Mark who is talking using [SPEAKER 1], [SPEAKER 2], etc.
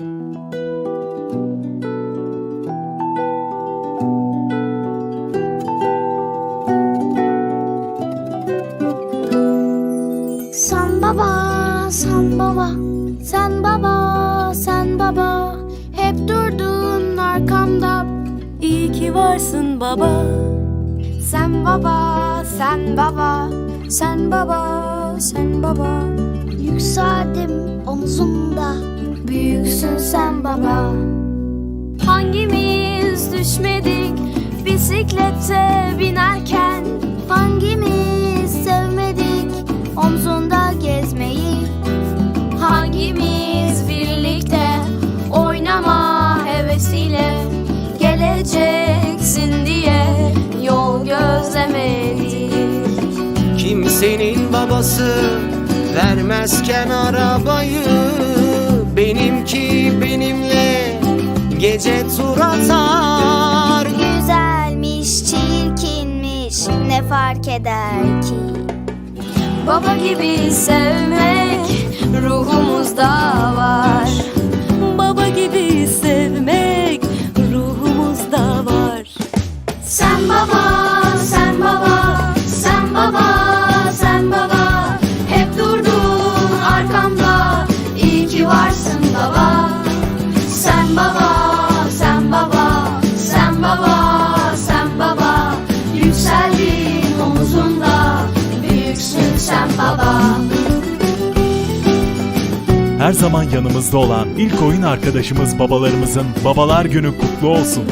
[SPEAKER 1] Sen baba, sen baba, sen baba, sen baba. Hep durdun arkamda.
[SPEAKER 2] İyi ki varsın baba.
[SPEAKER 1] Sen baba, sen baba, sen baba, sen baba. Yükseldim omzumda, büyüksün sen baba. Hangimiz düşmedik bisiklete binerken? Hangimiz sevmedik omzunda gezmeyi? Hangimiz birlikte oynama hevesiyle Geleceksin diye yol gözlemedik
[SPEAKER 3] Kimsenin babası vermezken arabayı Benimki benimle gece tur atar
[SPEAKER 1] Güzelmiş, çirkinmiş ne fark eder ki? Baba gibi sevmek ruhumuzda var.
[SPEAKER 2] Baba gibi sevmek ruhumuzda var.
[SPEAKER 1] Sen baba,
[SPEAKER 4] Her zaman yanımızda olan ilk oyun arkadaşımız babalarımızın Babalar Günü kutlu olsun.